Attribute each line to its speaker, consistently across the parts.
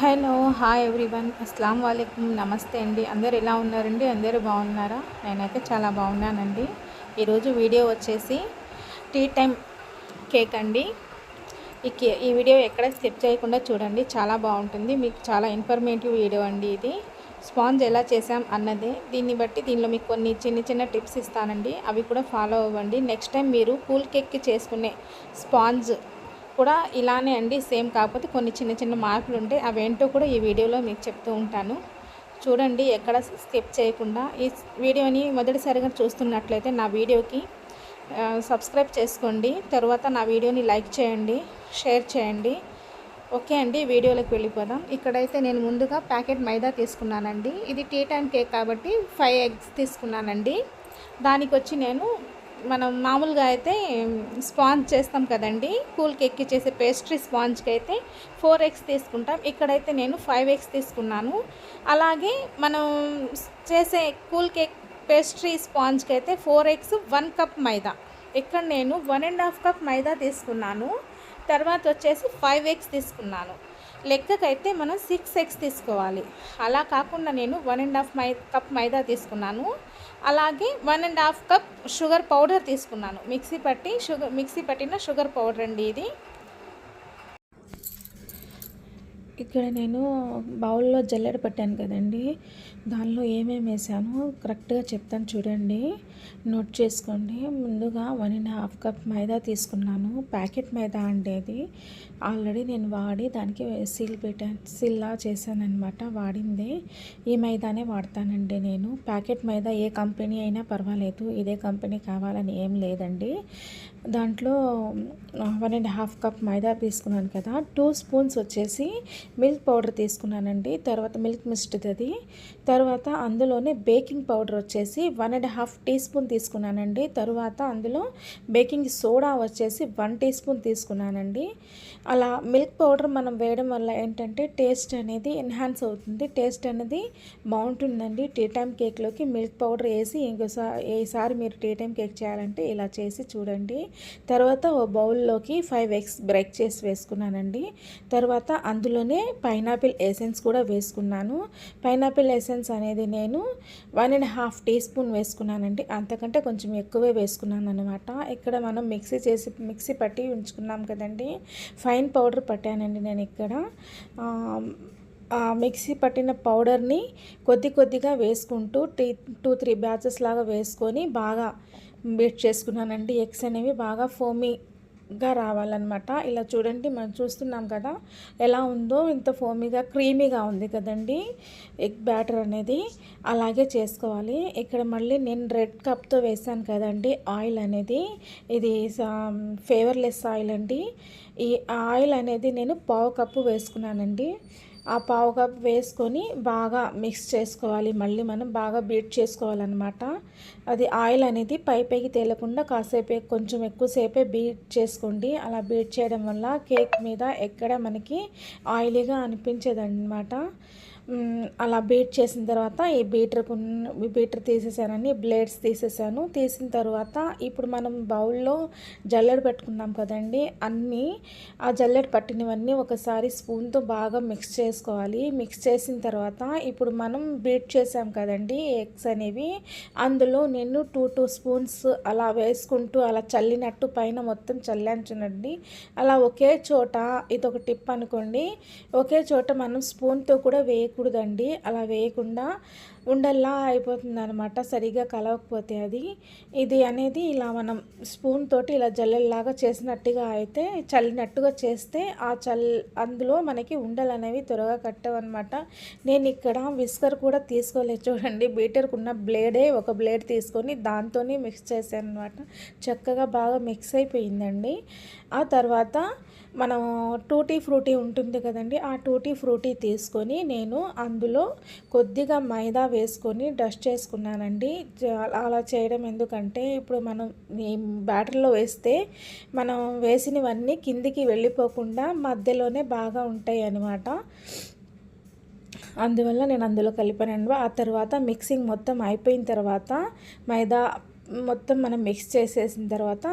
Speaker 1: Hello hi everyone. అస్సలం వాలేకుమ్ నమస్తే అండి. అందరు ఎలా ఉన్నారండి? అందరూ బాగున్నారా? నేనైతే చాలా బాగున్నానండి. ఈరోజు వీడియో వచ్చేసి టీ టైం కేక్ అండి. ఈ కే ఈ వీడియో ఎక్కడ స్కిప్ చేయకుండా చూడండి. చాలా బాగుంటుంది. మీకు చాలా ఇన్ఫర్మేటివ్ వీడియో అండి ఇది. స్పాంజ్ ఎలా చేసాం అన్నదే. దీన్ని బట్టి దీనిలో మీకు కొన్ని చిన్న చిన్న టిప్స్ ఇస్తానండి. అవి కూడా ఫాలో అవ్వండి. నెక్స్ట్ టైం మీరు కూల్ కేక్కి చేసుకునే స్పాంజ్ కూడా ఇలానే అండి సేమ్ కాకపోతే కొన్ని చిన్న చిన్న మార్పులు ఉంటాయి. అవేంటో కూడా ఈ వీడియోలో మీకు చెప్తూ ఉంటాను. చూడండి ఎక్కడ స్కిప్ చేయకుండా ఈ వీడియోని మొదటిసారిగా చూస్తున్నట్లయితే నా వీడియోకి సబ్స్క్రైబ్ చేసుకోండి. తర్వాత నా వీడియోని లైక్ చేయండి షేర్ చేయండి. ఓకే అండి వీడియోలోకి వెళ్ళిపోదాం. ఇక్కడైతే నేను ముందుగా ప్యాకెట్ మైదా తీసుకున్నానండి. ఇది టీ టైం కేక్ కాబట్టి ఫైవ్ ఎగ్స్ తీసుకున్నానండి. దానికి వచ్చి నేను మనం మామూలుగా అయితే స్పాంజ్ చేస్తాం కదండి. కూల్ కేక్కి చేసే పేస్ట్రీ స్పాంజ్కి అయితే ఫోర్ ఎగ్స్ తీసుకుంటాం. ఇక్కడైతే నేను ఫైవ్ ఎగ్స్ తీసుకున్నాను. అలాగే మనం చేసే కూల్ కేక్ పేస్ట్రీ స్పాంజ్కి అయితే ఫోర్ ఎగ్స్ వన్ కప్ మైదా. ఇక్కడ నేను వన్ అండ్ హాఫ్ కప్ మైదా తీసుకున్నాను. తర్వాత వచ్చేసి ఫైవ్ ఎగ్స్ తీసుకున్నాను. లెక్కకైతే మనం సిక్స్ ఎగ్స్ తీసుకోవాలి. అలా కాకుండా నేను వన్ అండ్ హాఫ్ మై కప్ మైదా తీసుకున్నాను. అలాగే one and half cup sugar powder తీసుకున్నాను. మిక్సీ పట్టి షుగర్ మిక్సీ పట్టిన షుగర్ పౌడర్ అండి ఇది. ఇక్కడ నేను బౌల్లో జల్లెడ పట్టాను కదండి. దానిలో ఏమేమి వేసానో కరెక్ట్గా చెప్తాను చూడండి. నోట్ చేసుకోండి. ముందుగా వన్ అండ్ హాఫ్ కప్ మైదా తీసుకున్నాను. ప్యాకెట్ మైదా అండి అది. ఆల్రెడీ నేను వాడి దానికి సీల్ పెట్టాను సీల్లా చేశానమాట వాడిందే. ఈ మైదానే వాడతానండి నేను. ప్యాకెట్ మైదా ఏ కంపెనీ అయినా పర్వాలేదు. ఇదే కంపెనీ కావాలని ఏం లేదండి. దాంట్లో వన్ అండ్ హాఫ్ కప్ మైదా తీసుకున్నాను కదా. టూ స్పూన్స్ వచ్చేసి మిల్క్ పౌడర్ తీసుకున్నానండి. తర్వాత మిల్క్ మిస్ట్ అది. తర్వాత అందులోనే బేకింగ్ పౌడర్ వచ్చేసి one and half teaspoon తీసుకున్నానండి. తర్వాత అందులో బేకింగ్ సోడా వచ్చేసి వన్ టీ స్పూన్ తీసుకున్నానండి. అలా మిల్క్ పౌడర్ మనం వేయడం వల్ల ఏంటంటే టేస్ట్ అనేది ఎన్హాన్స్ అవుతుంది. టేస్ట్ అనేది బాగుంటుందండి. టీ టైం కేక్లోకి మిల్క్ పౌడర్ వేసి ఇంకోసారి ఈసారి మీరు టీ టైం కేక్ చేయాలంటే ఇలా చేసి చూడండి. తర్వాత ఓ బౌల్లోకి ఫైవ్ ఎగ్స్ బ్రేక్ చేసి వేసుకున్నానండి. తర్వాత అందులోనే పైనాపిల్ ఎసెన్స్ కూడా వేసుకున్నాను. పైనాపిల్ ఎసెన్స్ అనేది నేను one and half teaspoon వేసుకున్నానండి. అంతకంటే కొంచెం ఎక్కువే వేసుకున్నాను అనమాట ఇక్కడ మనం మిక్సీ చేసి మిక్సీ పట్టి ఉంచుకున్నాం కదండి. ఫైన్ పౌడర్ పట్టానండి నేను ఇక్కడ. మిక్సీ పట్టిన పౌడర్ని కొద్ది కొద్దిగా వేసుకుంటూ టీ టూ త్రీ బ్యాచెస్ లాగా వేసుకొని బాగా బీట్ చేసుకున్నానండి. ఎగ్స్ అనేవి బాగా ఫోమీ గా రావాలన్నమాట. ఇలా చూడండి మనం చూస్తున్నాం కదా ఎలా ఉందో ఇంత ఫోమీగా క్రీమీగా ఉంది కదండి ఎగ్ బ్యాటర్ అనేది. అలాగే చేసుకోవాలి. ఇక్కడ మళ్ళీ నేను రెడ్ కప్తో వేసాను కదండి ఆయిల్ అనేది. ఇది ఫేవర్లెస్ ఆయిల్ అండి. ఈ ఆయిల్ అనేది నేను పావు కప్పు వేసుకున్నానండి. ఆ పావు కప్ వేసుకొని బాగా మిక్స్ చేసుకోవాలి. మళ్ళీ మనం బాగా బీట్ చేసుకోవాలన్నమాట. అది ఆయిల్ అనేది పై పైకి తేలకుండా కాసేపే కొంచెం ఎక్కువసేపే బీట్ చేసుకోండి. అలా బీట్ చేయడం వల్ల కేక్ మీద ఎక్కడ మనకి ఆయిలీగా అనిపించదన్నమాట. అలా బీట్ చేసిన తర్వాత ఈ బీటర్ బీటర్ తీసేసానని బ్లేడ్స్ తీసేసాను. తీసిన తర్వాత ఇప్పుడు మనం బౌల్లో జల్లెడ పెట్టుకున్నాం కదండి అన్నీ ఆ జల్లెడ పట్టినవన్నీ ఒకసారి స్పూన్తో బాగా మిక్స్ చేసుకోవాలి. మిక్స్ చేసిన తర్వాత ఇప్పుడు మనం బీట్ చేసాం కదండి ఎగ్స్ అనేవి. అందులో నేను టూ టూ స్పూన్స్ అలా వేసుకుంటూ అలా చల్లినట్టు పైన మొత్తం చల్లాను చూడండి అలా ఒకే చోట ఇదొక టిప్ అనుకోండి ఒకే చోట మనం స్పూన్తో కూడా వేయకూడదండి అలా వేయకుండా ఉండల్లా అయిపోతుంది అనమాట సరిగా కలవకపోతే అది. ఇది అనేది ఇలా మనం స్పూన్ తోటి ఇలా జల్లెల్లాగా చేసినట్టుగా అయితే చల్లినట్టుగా చేస్తే ఆ చల్ అందులో మనకి ఉండలు అనేవి త్వరగా కట్టవన్నమాట. నేను ఇక్కడ విస్కర్ కూడా తీసుకోలేదు చూడండి. బీటర్కు ఉన్న బ్లేడే ఒక బ్లేడ్ తీసుకొని దాంతోనే మిక్స్ చేశాను అనమాట చక్కగా బాగా మిక్స్ అయిపోయిందండి. ఆ తర్వాత మనం టూటీ ఫ్రూటీ ఉంటుంది కదండి ఆ టూటీ ఫ్రూటీ తీసుకొని నేను అందులో కొద్దిగా మైదా వేసుకొని డస్ట్ చేసుకున్నానండి. అలా చేయడం ఎందుకంటే ఇప్పుడు మనం ఈ బ్యాటర్లో వేస్తే మనం వేసినవన్నీ కిందికి వెళ్ళిపోకుండా మధ్యలోనే బాగా ఉంటాయి అన్నమాట. అందువల్ల నేను అందులో కలిపానండి. ఆ తర్వాత మిక్సింగ్ మొత్తం అయిపోయిన తర్వాత మైదా మొత్తం మనం మిక్స్ చేసేసిన తర్వాత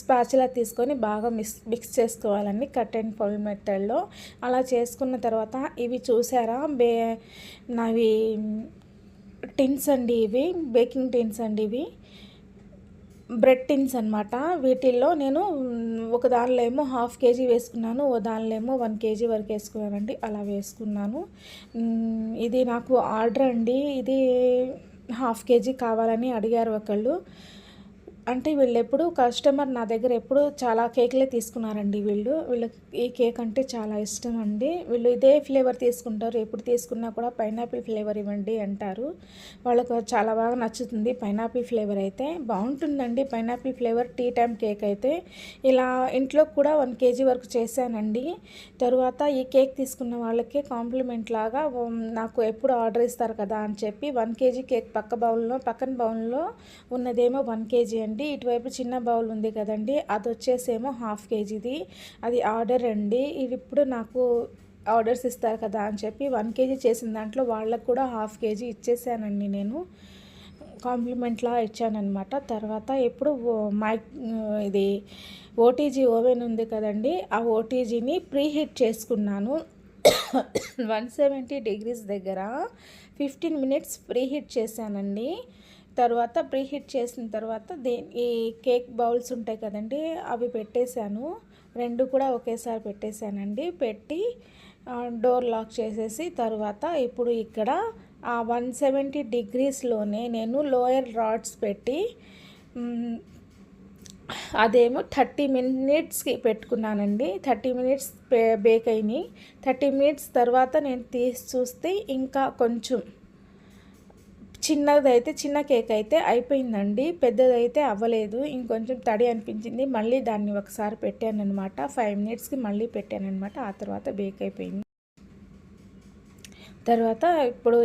Speaker 1: స్పాచులా తీసుకొని బాగా మిక్స్ మిక్స్ చేసుకోవాలండి కట్ అండ్ ఫుల్ మెథడ్లో అలా చేసుకున్న తర్వాత ఇవి చూసారా? బే నావి టిన్స్ అండి ఇవి బేకింగ్ టిన్స్ అండి ఇవి. బ్రెడ్ టిన్స్ అనమాట వీటిల్లో నేను ఒక దానిలో ఏమో హాఫ్ కేజీ వేసుకున్నాను ఓ దానిలో ఏమో వన్ కేజీ వరకు వేసుకున్నానండి. అలా వేసుకున్నాను. ఇది నాకు ఆర్డర్ అండి. ఇది హాఫ్ కేజీ కావాలని అడిగారు ఒకళ్ళు. అంటే వీళ్ళు ఎప్పుడు కస్టమర్ నా దగ్గర ఎప్పుడు చాలా కేక్లే తీసుకున్నారండి వీళ్ళు. వీళ్ళకి ఈ కేక్ అంటే చాలా ఇష్టం అండి. వీళ్ళు ఇదే ఫ్లేవర్ తీసుకుంటారు. ఎప్పుడు తీసుకున్నా కూడా పైనాపిల్ ఫ్లేవర్ ఇవ్వండి అంటారు. వాళ్ళకు చాలా బాగా నచ్చుతుంది పైనాపిల్ ఫ్లేవర్ అయితే. బాగుంటుందండి pineapple flavour tea time cake అయితే. ఇలా ఇంట్లో కూడా వన్ కేజీ వరకు చేశానండి. తరువాత ఈ కేక్ తీసుకున్న వాళ్ళకి కాంప్లిమెంట్ లాగా నాకు ఎప్పుడు ఆర్డర్ ఇస్తారు కదా అని చెప్పి వన్ కేజీ కేక్ పక్క బౌల్లో పక్కన బౌల్లో ఉన్నదేమో వన్ కేజీ అండి. అండి. ఇటువైపు చిన్న బౌల్ ఉంది కదండి. అది వచ్చేసేమో హాఫ్ కేజీది. అది ఆర్డర్ అండి. ఇది ఇప్పుడు నాకు ఆర్డర్స్ ఇస్తారు కదా అని చెప్పి వన్ కేజీ చేసిన దాంట్లో వాళ్ళకు కూడా హాఫ్ కేజీ ఇచ్చేసానండి నేను. కాంప్లిమెంట్లా ఇచ్చానమాట తర్వాత ఎప్పుడు మై ఇది ఓటీజీ ఓవెన్ ఉంది కదండి. ఆ ఓటీజీని ప్రీహీట్ చేసుకున్నాను. వన్ సెవెంటీ డిగ్రీస్ దగ్గర ఫిఫ్టీన్ మినిట్స్ ప్రీ హీట్ చేశానండి. తర్వాత ప్రీహీట్ చేసిన తర్వాత దే ఈ కేక్ బౌల్స్ ఉంటాయి కదండి అవి పెట్టేశాను. రెండు కూడా ఒకేసారి పెట్టేశానండి. పెట్టి డోర్ లాక్ చేసేసి తర్వాత ఇప్పుడు ఇక్కడ ఆ వన్ సెవెంటీ డిగ్రీస్లోనే నేను లోయర్ రాడ్స్ పెట్టి అదేమో థర్టీ మినిట్స్కి పెట్టుకున్నానండి. థర్టీ మినిట్స్ బేక్ అయినాయి. థర్టీ మినిట్స్ తర్వాత నేను తీసి చూస్తే ఇంకా కొంచెం చిన్నదైతే చిన్న కేక్ అయితే అయిపోయిందండి. పెద్దదైతే అవ్వలేదు. ఇంకొంచెం తడి అనిపించింది. మళ్ళీ దాన్ని ఒకసారి పెట్టాను అనమాట ఫైవ్ మినిట్స్కి మళ్ళీ పెట్టాను అనమాట ఆ తర్వాత బేక్ అయిపోయింది. తర్వాత ఇప్పుడు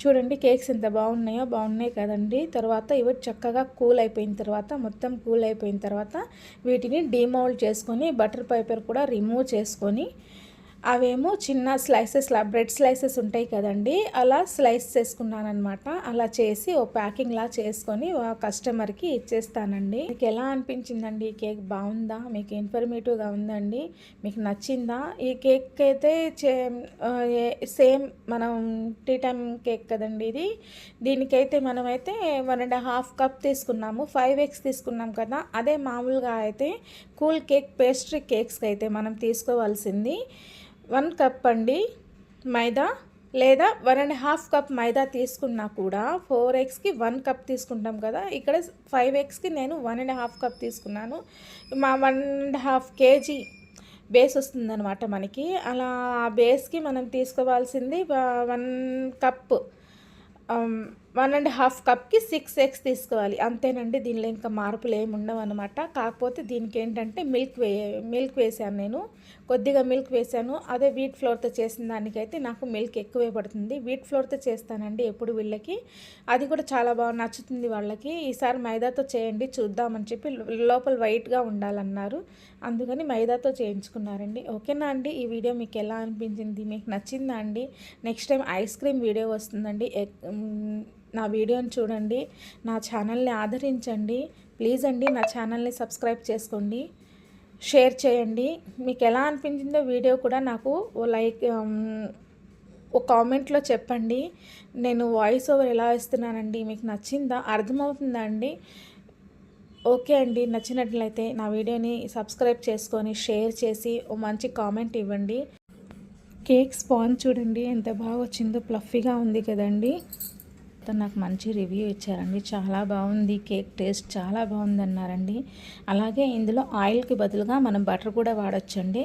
Speaker 1: చూడండి కేక్స్ ఎంత బాగున్నాయో బాగున్నాయి కదండి. తర్వాత ఇవి చక్కగా కూల్ అయిపోయిన తర్వాత మొత్తం కూల్ అయిపోయిన తర్వాత వీటిని డీమౌల్డ్ చేసుకొని బటర్ పేపర్ కూడా రిమూవ్ చేసుకొని అవేమో చిన్న స్లైసెస్ బ్రెడ్ స్లైసెస్ ఉంటాయి కదండి. అలా స్లైస్ చేసుకున్నానమాట అలా చేసి ఓ ప్యాకింగ్ లా చేసుకొని కస్టమర్కి ఇచ్చేస్తానండి. మీకు ఎలా అనిపించిందండి? ఈ కేక్ బాగుందా? మీకు ఇన్ఫర్మేటివ్గా ఉందండి? మీకు నచ్చిందా? ఈ కేక్ అయితే సేమ్ మనం టీ టైమ్ కేక్ కదండి ఇది. దీనికైతే మనమైతే వన్ అండ్ హాఫ్ కప్ తీసుకున్నాము. ఫైవ్ ఎగ్స్ తీసుకున్నాం కదా. అదే మామూలుగా అయితే కూల్ కేక్ పేస్ట్రీ కేక్స్కి అయితే మనం తీసుకోవాల్సింది. వన్ కప్ అండి మైదా లేదా వన్ అండ్ హాఫ్ కప్ మైదా తీసుకున్నా కూడా ఫోర్ ఎగ్స్కి వన్ కప్ తీసుకుంటాం కదా. ఇక్కడ ఫైవ్ ఎగ్స్కి నేను వన్ అండ్ హాఫ్ కప్ తీసుకున్నాను. మా one and half KG base వస్తుందన్నమాట మనకి. అలా ఆ బేస్కి మనం తీసుకోవాల్సింది one cup one and half కప్కి six eggs తీసుకోవాలి. అంతేనండి దీనిలో ఇంకా మార్పులు ఏమి ఉండవు అనమాట కాకపోతే దీనికి ఏంటంటే మిల్క్ వే మిల్క్ వేసాను నేను. కొద్దిగా మిల్క్ వేసాను. అదే వీట్ ఫ్లోర్తో చేసిన దానికైతే నాకు మిల్క్ ఎక్కువే పడుతుంది. వీట్ ఫ్లోర్తో చేస్తానండి ఎప్పుడు వీళ్ళకి. అది కూడా చాలా బాగా నచ్చుతుంది వాళ్ళకి. ఈసారి మైదాతో చేయండి చూద్దామని చెప్పి లోపల వైట్గా ఉండాలన్నారు. అందుకని మైదాతో చేయించుకున్నారండి. ఓకేనా అండి? ఈ వీడియో మీకు ఎలా అనిపించింది? మీకు నచ్చిందా అండి? Next time ice cream video వస్తుందండి. నా వీడియోని చూడండి నా ఛానల్ని ఆదరించండి. ప్లీజ్ అండి నా ఛానల్ని సబ్స్క్రైబ్ చేసుకోండి. షేర్ చేయండి. మీకు ఎలా అనిపించిందో వీడియో కూడా నాకు లైక్ ఒక కామెంట్లో చెప్పండి. నేను వాయిస్ ఓవర్ ఎలా ఇస్తున్నానండి మీకు నచ్చిందా అర్థమవుతుందా అండి? ఓకే అండి నచ్చినట్లయితే నా వీడియోని సబ్స్క్రైబ్ చేసుకొని షేర్ చేసి ఓ మంచి కామెంట్ ఇవ్వండి. కేక్ స్పాన్ చూడండి ఎంత బాగా వచ్చిందో ప్లఫీగా ఉంది కదండి. తను నాకు మంచి రివ్యూ ఇచ్చారండి. చాలా బాగుంది కేక్ టేస్ట్. చాలా బాగుంది అన్నారండి అలాగే ఇందులో ఆయిల్కి బదులుగా మనం బటర్ కూడా వాడచ్చండి.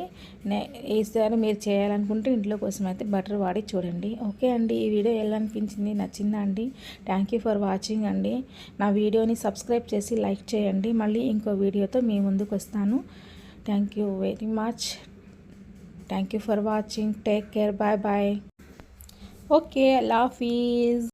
Speaker 1: ఈసారి మీరు చేయాలనుకుంటే ఇంట్లో కోసం అయితే బటర్ వాడి చూడండి. ఓకే అండి. ఈ వీడియో ఎలా అనిపించింది? నచ్చిందా అండి? థ్యాంక్ యూ ఫర్ వాచింగ్ అండి. నా వీడియోని సబ్స్క్రైబ్ చేసి లైక్ చేయండి. మళ్ళీ ఇంకో వీడియోతో మీ ముందుకు వస్తాను. Thank you very much. Thank you for watching. Take care. Bye bye. Okay. లాఫీజ్